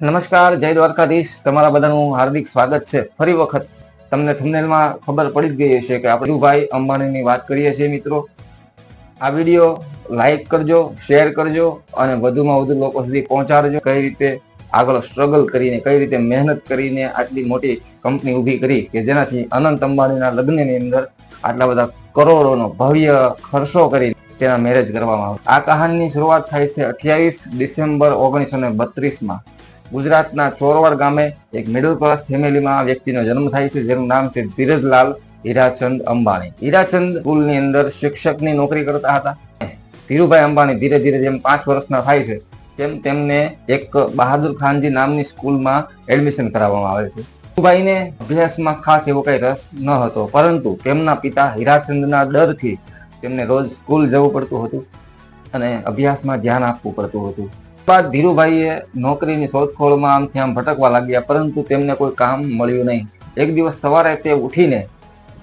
નમસ્કાર, જય દ્વારકાધીશ. તમારા બધાનું હાર્દિક સ્વાગત છે. ફરી વખત તમને થંબનેલમાં ખબર પડી જ ગઈ હશે કે આપણે ભાઈ અંબાણીની વાત કરીએ છીએ મિત્રો. આ વીડિયો લાઈક કરજો શેર કરજો અને વધુમાં વધુ લોકો સુધી પહોંચાડજો કઈ રીતે આગળ સ્ટ્રગલ કરીને, કઈ રીતે મહેનત કરીને આટલી મોટી કંપની ઊભી કરી કે જેનાથી અનંત અંબાણીના લગ્નની અંદર આટલા બધા કરોડોનો ભવ્ય ખર્ચો કરી તેના મેરેજ કરવામાં આવે આ કહાનીની શરૂઆત થાય છે અઠ્યાવીસ ડિસેમ્બર ઓગણીસો ને બત્રીસમાં. ગુજરાતના ચોરવાડ ગામે એક મિડલ ક્લાસ ફેમિલીમાં આ વ્યક્તિનો જન્મ થાય છે, જેનું નામ છે ધીરજલાલ હીરાચંદ અંબાણી. હીરાચંદ સ્કૂલની અંદર શિક્ષકની નોકરી કરતા હતા. ધીરુભાઈ અંબાણી ધીરે ધીરે જેમ પાંચ વર્ષના થાય છે, તેમ તેમને એક બહાદુર ખાનજી નામની સ્કૂલમાં એડમિશન કરાવવામાં આવે છે. ધીરુભાઈને અભ્યાસમાં ખાસ એવો કઈ રસ ન હતો, પરંતુ તેમના પિતા હીરાચંદના ડરથી તેમને રોજ સ્કૂલ જવું પડતું હતું અને અભ્યાસમાં ધ્યાન આપવું પડતું હતું. બાદ ધીરુભાઈએ નોકરીની શોધખોળમાં આમથી આમ ભટકવા લાગ્યા, પરંતુ તેમને કોઈ કામ મળ્યું નહીં. એક દિવસ સવારે તે ઉઠીને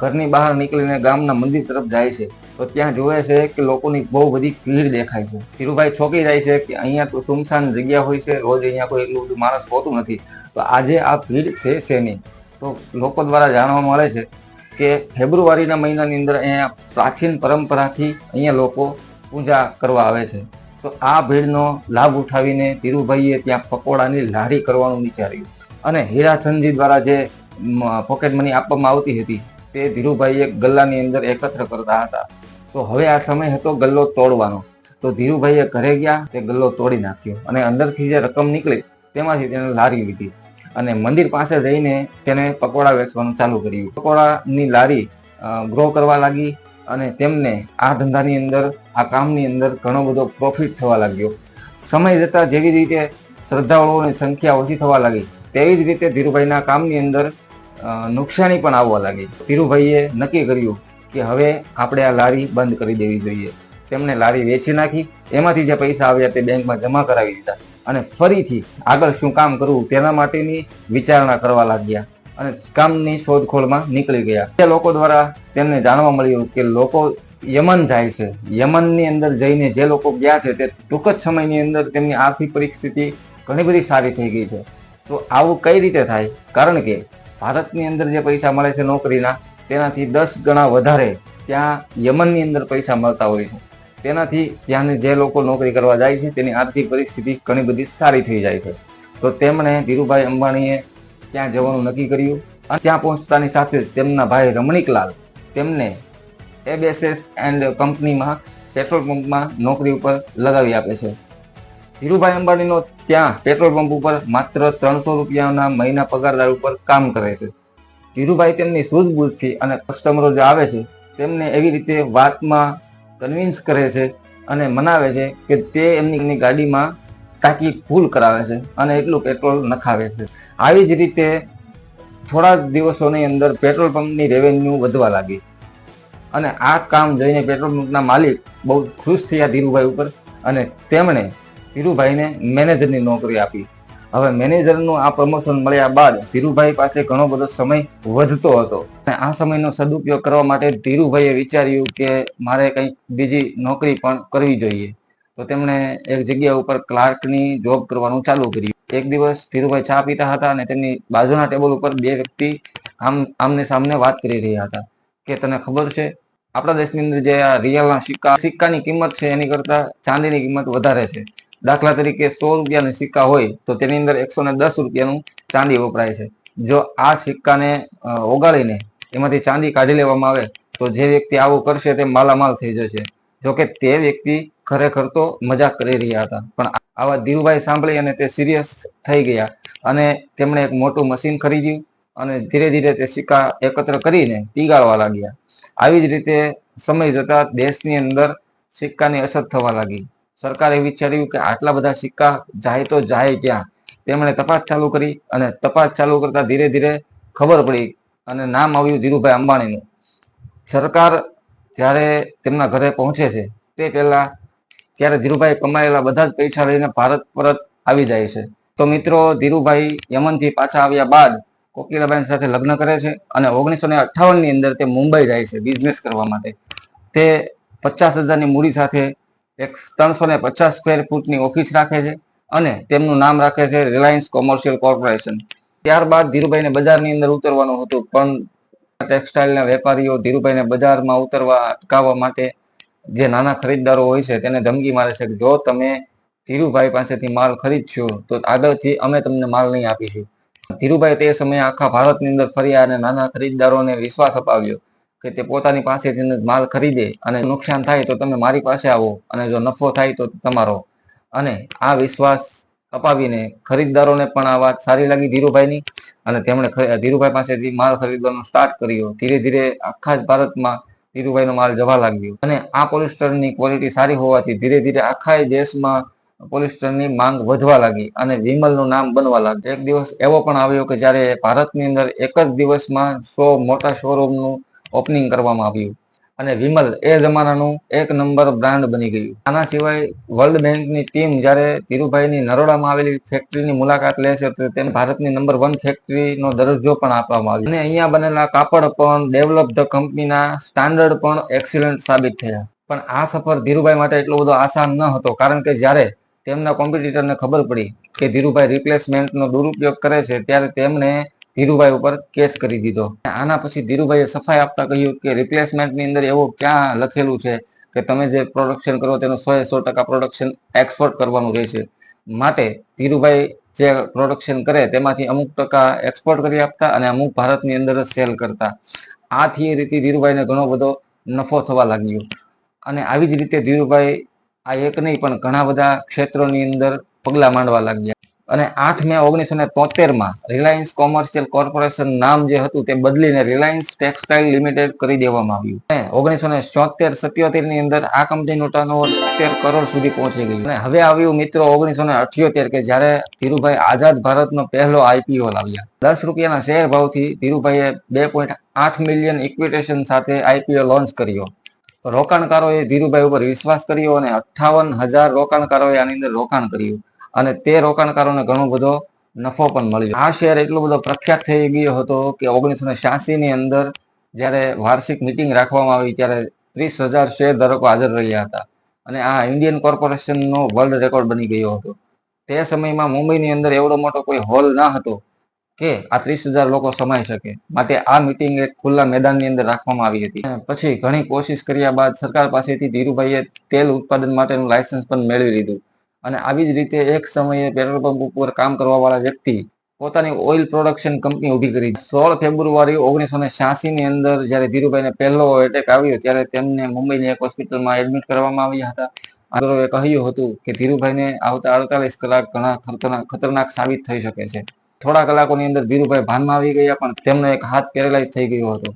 ઘરની બહાર નીકળીને ગામના મંદિર તરફ જાય છે. તો ત્યાં જોવે છે કે લોકોની બહુ બધી ભીડ દેખાય છે. ધીરુભાઈ ચોકી જાય છે કે અહીંયા તો સુમસાન જગ્યા હોય છે, રોજ અહીંયા કોઈ એટલું બધું માણસ હોતું નથી. તો આજે આ ભીડ છે છે નહીં તો લોકો દ્વારા જાણવા મળે છે કે ફેબ્રુઆરીના મહિનાની અંદર અહીંયા પ્રાચીન પરંપરાથી અહીંયા લોકો પૂજા કરવા આવે છે. તો આ ભીડનો લાભ ઉઠાવીને ધીરુભાઈએ ત્યાં પકોડાની લારી કરવાનું વિચાર્યું. અને હીરાચંદજી દ્વારા જે પોકેટ મની આપવામાં આવતી હતી, તે ધીરુભાઈએ ગલ્લાની અંદર એકત્ર કરતા હતા. તો હવે આ સમય હતો ગલ્લો તોડવાનો. તો ધીરુભાઈએ ઘરે ગયા, તે ગલ્લો તોડી નાખ્યો અને અંદરથી જે રકમ નીકળી, તેમાંથી તેને લારી લીધી. અને મંદિર પાસે જઈને તેને પકોડા વેચવાનું ચાલુ કર્યું. પકોડાની લારી ગ્રો કરવા લાગી અને તેમને આ ધંધાની અંદર, આ કામની અંદર ઘણો બધો પ્રોફિટ થવા લાગ્યો. સમય જતાં જેવી રીતે શ્રદ્ધાળુઓની સંખ્યા ઓછી થવા લાગી, તેવી જ રીતે ધીરુભાઈના કામની અંદર નુકસાની પણ આવવા લાગી. ધીરુભાઈએ નક્કી કર્યું કે હવે આપણે આ લારી બંધ કરી દેવી જોઈએ. તેમણે લારી વેચી નાખી, એમાંથી જે પૈસા આવ્યા તે બેંકમાં જમા કરાવી દીધા અને ફરીથી આગળ શું કામ કરવું તેના માટેની વિચારણા કરવા લાગ્યા. અને કામની શોધખોળમાં નીકળી ગયા. તે લોકો દ્વારા તેમને જાણવા મળ્યું કે લોકો યમન જાય છે. યમનની અંદર જઈને જે લોકો ગયા છે તે ટૂંક જ સમયની અંદર તેમની આર્થિક પરિસ્થિતિ ઘણી બધી સારી થઈ ગઈ છે. તો આવું કઈ રીતે થાય? કારણ કે ભારતની અંદર જે પૈસા મળે છે નોકરીના, તેનાથી દસ ગણા વધારે ત્યાં યમનની અંદર પૈસા મળતા હોય છે. તેનાથી ત્યાંની જે લોકો નોકરી કરવા જાય છે તેની આર્થિક પરિસ્થિતિ ઘણી બધી સારી થઈ જાય છે. તો તેમણે ધીરુભાઈ અંબાણીએ ત્યાં જવાનું નક્કી કર્યું અને ત્યાં પહોંચતાની સાથે તેમના ભાઈ રમણીકલાલ તેમને એબએસએસ એન્ડ કંપનીમાં પેટ્રોલ પંપમાં નોકરી ઉપર લગાવી આપે છે. ધીરુભાઈ અંબાણીનો ત્યાં પેટ્રોલ પંપ ઉપર માત્ર ત્રણસો રૂપિયાના મહિના પગારદાર ઉપર કામ કરે છે. ધીરુભાઈ તેમની સૂઝબૂઝથી અને કસ્ટમરો જે આવે છે, તેમને એવી રીતે વાતમાં કન્વિન્સ કરે છે અને મનાવે છે કે તે એમની ગાડીમાં ટાંકી ફૂલ કરાવે છે અને એટલું પેટ્રોલ નખાવે છે. આવી જ રીતે થોડા જ દિવસોની અંદર પેટ્રોલ પંપની રેવન્યુ વધવા લાગી. અને આ કામ જોઈને પેટ્રોલ પંપના માલિક બહુ ખુશ થયા ધીરુભાઈ ઉપર અને તેમણે ધીરુભાઈને મેનેજરની નોકરી આપી. હવે મેનેજરનું આ પ્રમોશન મળ્યા બાદ ધીરુભાઈ પાસે ઘણો બધો સમય વધતો હતો. અને આ સમયનો સદુપયોગ કરવા માટે ધીરુભાઈએ વિચાર્યું કે મારે કંઈક બીજી નોકરી પણ કરવી જોઈએ. તો તેમણે એક જગ્યા ઉપર ક્લાર્કની જોબ કરવાનું ચાલુ કર્યું. એક દિવસ ધીરુભાઈ ચા પીતા હતા અને તેમની બાજુના ટેબલ ઉપર બે વ્યક્તિ આમ, આમને સામને વાત કરી રહ્યા હતા કે તને ખબર છે? આપણા દેશની અંદર જે આ રિયલના સિક્કા, સિક્કાની કિંમત છે એની કરતા ચાંદીની કિંમત વધારે છે. દાખલા તરીકે સો રૂપિયાના સિક્કા હોય તો તેની અંદર એકસો ને દસ રૂપિયાનું ચાંદી વપરાય છે. જો આ સિક્કાને ઓગાળીને એમાંથી ચાંદી કાઢી લેવામાં આવે તો જે વ્યક્તિ આવું કરશે તે માલામાલ થઈ જશે. જોકે તે વ્યક્તિ ખરેખર તો મજાક કરી રહ્યા હતા. પણ આવા ધીરુભાઈ સાંભળી અને તે સિરિયસ થઈ ગયા અને તેમણે એક મોટું મશીન ખરીદ્યું અને ધીરે ધીરે તે સિક્કા એકત્ર કરીને પીગાળવા લાગ્યા. આવી જ રીતે સમય જતા દેશની અંદર સિક્કાની અછત થવા લાગી. સરકારે વિચાર્યું કે આટલા બધા સિક્કા જાય તો જાય ક્યાં? તેમણે તપાસ ચાલુ કરી અને તપાસ ચાલુ કરતા ધીરે ધીરે ખબર પડી અને નામ આવ્યું ધીરુભાઈ અંબાણીનું. સરકાર જ્યારે તેમના ઘરે પહોંચે છે, તે પહેલા ત્યારે ધીરુભાઈ કમાયેલા બધા જ પૈસા લઈને ભારત પરત આવી જાય છે. તો મિત્રો, ધીરુભાઈ યમનથી પાછા આવ્યા બાદ કોકિલાબેન સાથે લગ્ન કરે છે અને ઓગણીસો ને અઠ્ઠાવનની અંદર તે મુંબઈ જાય છે બિઝનેસ કરવા માટે. તે પચાસ હજારની મૂડી સાથે એક ત્રણસો ને પચાસ સ્ક્વેર ફૂટની ઓફિસ રાખે છે અને તેમનું નામ રાખે છે રિલાયન્સ કોમર્શિયલ કોર્પોરેશન ત્યારબાદ ધીરુભાઈને બજારની અંદર ઉતરવાનું હતું, પણ ટેક્સટાઇલના વેપારીઓ ધીરુભાઈને બજારમાં ઉતરવા અટકાવવા માટે જે નાના ખરીદદારો હોય છે, તેને ધમકી મારે છે કે જો તમે ધીરુભાઈ પાસેથી માલ ખરીદશો, તો આગળથી અમે તમને માલ નહીં આપીશું. ધીરુભાઈ તે સમયે આખા ભારતની અંદર ફર્યા અને નાના ખરીદદારોને વિશ્વાસ અપાવ્યો કે તે પોતાની પાસેથી માલ ખરીદે અને નુકસાન થાય તો તમે મારી પાસે આવો અને જો નફો થાય તો તમારો. અને આ વિશ્વાસ અપાવીને ખરીદદારોને પણ આ વાત સારી લાગી ધીરુભાઈની. અને તેમણે ધીરુભાઈ પાસેથી માલ ખરીદવાનો સ્ટાર્ટ કર્યો. ધીરે ધીરે આખા જ ભારતમાં ધીરુભાઈનો માલ જવા લાગ્યો. અને આ પોલિસ્ટરની ક્વોલિટી સારી હોવાથી ધીરે ધીરે આખા દેશમાં પોલિસ્ટરની માંગ વધવા લાગી અને વિમલનું નામ બનવા લાગ્યું. એક દિવસ એવો પણ આવ્યો કે જ્યારે ભારતની અંદર એક જ દિવસમાં સો મોટા શોરૂમનું ઓપનિંગ કરવામાં આવ્યું. અને વિમલ એ જમાનાનું એક નંબર બ્રાન્ડ બની ગયું. આના સિવાય વર્લ્ડ બેંકની ટીમ જ્યારે ધીરુભાઈની નરોડામાં આવેલી ફેક્ટરીની મુલાકાત લે છે, તો તેને ભારતની નંબર વન ફેક્ટરીનો દરજ્જો પણ આપવામાં આવ્યો. અને અહીંયા બનેલા કાપડ પણ ડેવલપ ધ કંપનીના સ્ટાન્ડર્ડ પણ એક્સિલન્ટ સાબિત થયા. પણ આ સફર ધીરુભાઈ માટે એટલો બધો આસાન ન હતો, કારણ કે જ્યારે તેમના કોમ્પિટિટરને ખબર પડી કે ધીરુભાઈ રિપ્લેસમેન્ટનો દુરુપયોગ કરે છે, ત્યારે તેમણે ધીરુભાઈ ઉપર કેસ કરી દીધો. આના પછી ધીરુભાઈએ સફાઈ આપતા કહ્યું કે રિપ્લેસમેન્ટની અંદર એવું ક્યાં લખેલું છે કે તમે જે પ્રોડક્શન કરો તેનું સો સો ટકા પ્રોડક્શન એક્સપોર્ટ કરવાનું રહેશે. માટે ધીરુભાઈ જે પ્રોડક્શન કરે તેમાંથી અમુક ટકા એક્સપોર્ટ કરી આપતા અને અમુક ભારતની અંદર સેલ કરતા. આ થિયરીથી ધીરુભાઈને ઘણો બધો નફો થવા લાગ્યો. અને આવી જ રીતે ધીરુભાઈ આ એક નહીં પણ ઘણા બધા ક્ષેત્રોની અંદર પગલાં માંડવા લાગ્યા. અને આઠ મે ઓગણીસો ને તોતેરમાં રિલાયન્સ કોમર્શિયલ કોર્પોરેશન નામ જે હતું તે બદલીને રિલાયન્સ ટેક્સટાઇલ લિમિટેડ કરી દેવામાં આવ્યું. અને ઓગણીસો ને છોતેર સત્યોતેરની અંદર આ કંપનીનું ટર્નઓવર સિત્તેર કરોડ સુધી પહોંચી ગયું. અને હવે આવ્યું મિત્રો ઓગણીસો ને અઠ્યોતેર કે જ્યારે ધીરુભાઈ આઝાદ ભારતનો પહેલો આઈપીઓ લાવ્યા. દસ રૂપિયાના શેર ભાવથી ધીરુભાઈએ બે પોઈન્ટ આઠ મિલિયન ઇક્વિટેશન સાથે આઈપીઓ લોન્ચ કર્યો. રોકાણકારોએ ધીરુભાઈ ઉપર વિશ્વાસ કર્યો અને અઠ્ઠાવન હજાર રોકાણકારોએ આની અંદર રોકાણ કર્યું. અને તે રોકાણકારોને ઘણો બધો નફો પણ મળ્યો આ શેર એટલો બધો પ્રખ્યાત થઈ ગયો હતો કે ઓગણીસો ને ની અંદર જ્યારે વાર્ષિક મિટિંગ રાખવામાં આવી ત્યારે ત્રીસ હજાર શેર ધારકો હાજર રહ્યા હતા. અને આ ઇન્ડિયન કોર્પોરેશનનો વર્લ્ડ રેકોર્ડ બની ગયો હતો. તે સમયમાં મુંબઈની અંદર એવડો મોટો કોઈ હોલ ના હતો કે આ ત્રીસ હજાર લોકો સમાઈ શકે. માટે આ મિટિંગ એક ખુલ્લા મેદાનની અંદર રાખવામાં આવી હતી. પછી ઘણી કોશિશ કર્યા બાદ સરકાર પાસેથી ધીરુભાઈએ તેલ ઉત્પાદન માટેનું લાયસન્સ પણ મેળવી લીધું. અને આવી જ રીતે એક સમયે પેટ્રોલ પંપ ઉપર કામ કરવા વાળા વ્યક્તિ પોતાની ઓઇલ પ્રોડક્શન કંપની ઊભી કરી સોળ ફેબ્રુઆરી ઓગણીસો ને ની અંદર જ્યારે ધીરુભાઈને પહેલો એટેક આવ્યો ત્યારે તેમને મુંબઈની એક હોસ્પિટલમાં એડમિટ કરવામાં આવ્યા હતા. આગળ કહ્યું હતું કે ધીરુભાઈને આવતા અડતાલીસ કલાક ઘણા ખતરનાક સાબિત થઈ શકે છે. થોડા કલાકોની અંદર ધીરુભાઈ ભાનમાં આવી ગયા પણ તેમનો એક હાથ પેરેલાઇઝ થઈ ગયો હતો.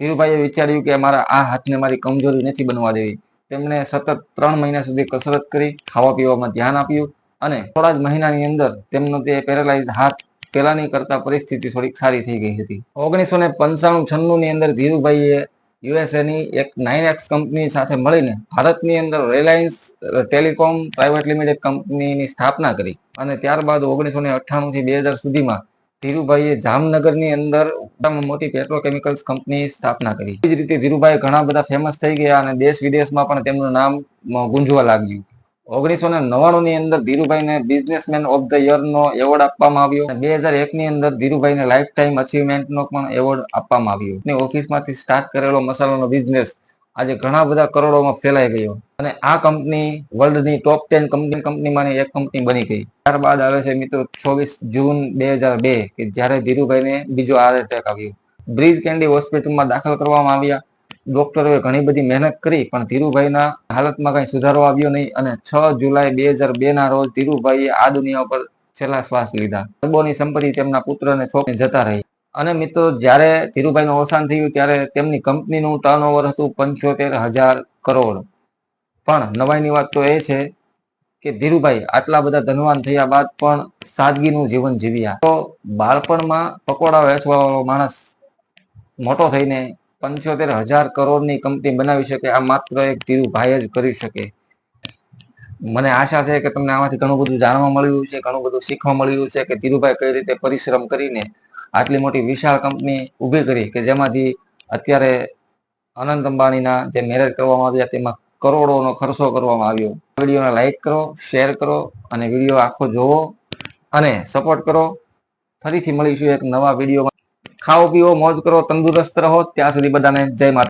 ધીરુભાઈએ વિચાર્યું કે મારા આ હાથને મારી કમજોરી નથી બનવા દેવી. તેમણે સતત ત્રણ મહિના સુધી કસરત કરી ખાવા પીવામાં ધ્યાન આપ્યું અને થોડા જ મહિનાની અંદર તેમનો તે પેરેલાઇઝ હાથ પહેલાની કરતા પરિસ્થિતિ થોડીક સારી થઈ ગઈ હતી. ઓગણીસો ને પંચાણું છન્નું અંદર ધીરુભાઈએ યુએસએની એક નાઇન એક્સ કંપની સાથે મળીને ભારતની અંદર રિલાયન્સ ટેલિકોમ પ્રાઇવેટ લિમિટેડ કંપનીની સ્થાપના કરી અને ત્યારબાદ ઓગણીસો ને અઠ્ઠાણું થી બે હજાર સુધીમાં ધીરુભાઈએ જામનગરની અંદર મોટી પેટ્રોકેમિકલ્સ કંપની સ્થાપના કરી. એ જ રીતે ધીરુભાઈ ઘણા બધા ફેમસ થઈ ગયા અને દેશ વિદેશમાં પણ તેમનું નામ ગુંજવા લાગ્યું. ઓગણીસો ને નવ્વાણું ની અંદર ધીરુભાઈને બિઝનેસમેન ઓફ ધ યર નો એવોર્ડ આપવામાં આવ્યો. બે હજાર એક ની અંદર ધીરુભાઈને લાઈફ ટાઈમ અચીવમેન્ટ નો પણ એવોર્ડ આપવામાં આવ્યો. ઓફિસમાંથી સ્ટાર્ટ કરેલો મસાલાનો બિઝનેસ આજે ઘણા બધા કરોડોમાં ફેલાઈ ગયો. અને આ કંપની વર્લ્ડની ટોપ ટેન કંપની કંપનીમાંની એક કંપની બની ગઈ. ત્યારબાદ આવે છે મિત્રો છવ્વીસ જૂન બે હજાર બે, કે જ્યારે ધીરુભાઈને બીજો હાર્ટ એટેક આવ્યો. બ્રિજ કેન્ડી હોસ્પિટલમાં દાખલ કરવામાં આવ્યા. ડોક્ટરોએ ઘણી બધી મહેનત કરી, પણ ધીરુભાઈના હાલતમાં કઈ સુધારો આવ્યો નહીં. અને છ જુલાઈ બે હજાર બે ના રોજ ધીરુભાઈએ આ દુનિયા ઉપર છેલ્લા શ્વાસ લીધા. અરબોની સંપત્તિ તેમના પુત્રને છોકરી જતા રહી. અને મિત્રો, જ્યારે ધીરુભાઈનું અવસાન થયું ત્યારે તેમની કંપનીનું ટર્નઓવર હતું પંચોતેર હજાર કરોડ. પણ નવાઈની વાત તો એ છે કે ધીરુભાઈ આટલા બધા ધનવાન થયા બાદ પણ સાદગીનું જીવન જીવ્યા. તો બાળપણમાં પકોડા વેચવા માણસ મોટો થઈને પંચોતેર હજાર કરોડની કંપની બનાવી શકે, આ માત્ર એક ધીરુભાઈ જ કરી શકે. મને આશા છે કે તમને આમાંથી ઘણું બધું જાણવા મળ્યું છે, ઘણું બધું શીખવા મળ્યું છે કે ધીરુભાઈ કઈ રીતે પરિશ્રમ કરીને આટલી મોટી વિશાળ કંપની ઊભી કરી કે જેમાંથી અત્યારે અનંત અંબાણીના જે મેરેજ કરવામાં આવ્યા તેમાં કરોડોનો ખર્ચો કરવામાં આવ્યો. વિડીયોને લાઈક કરો, શેર કરો અને વીડિયો આખો જોવો અને સપોર્ટ કરો. ફરીથી મળીશું એક નવા વિડીયોમાં. ખાઓ પીવો મોજ કરો, તંદુરસ્ત રહો. ત્યાં સુધી બધાને જય માતા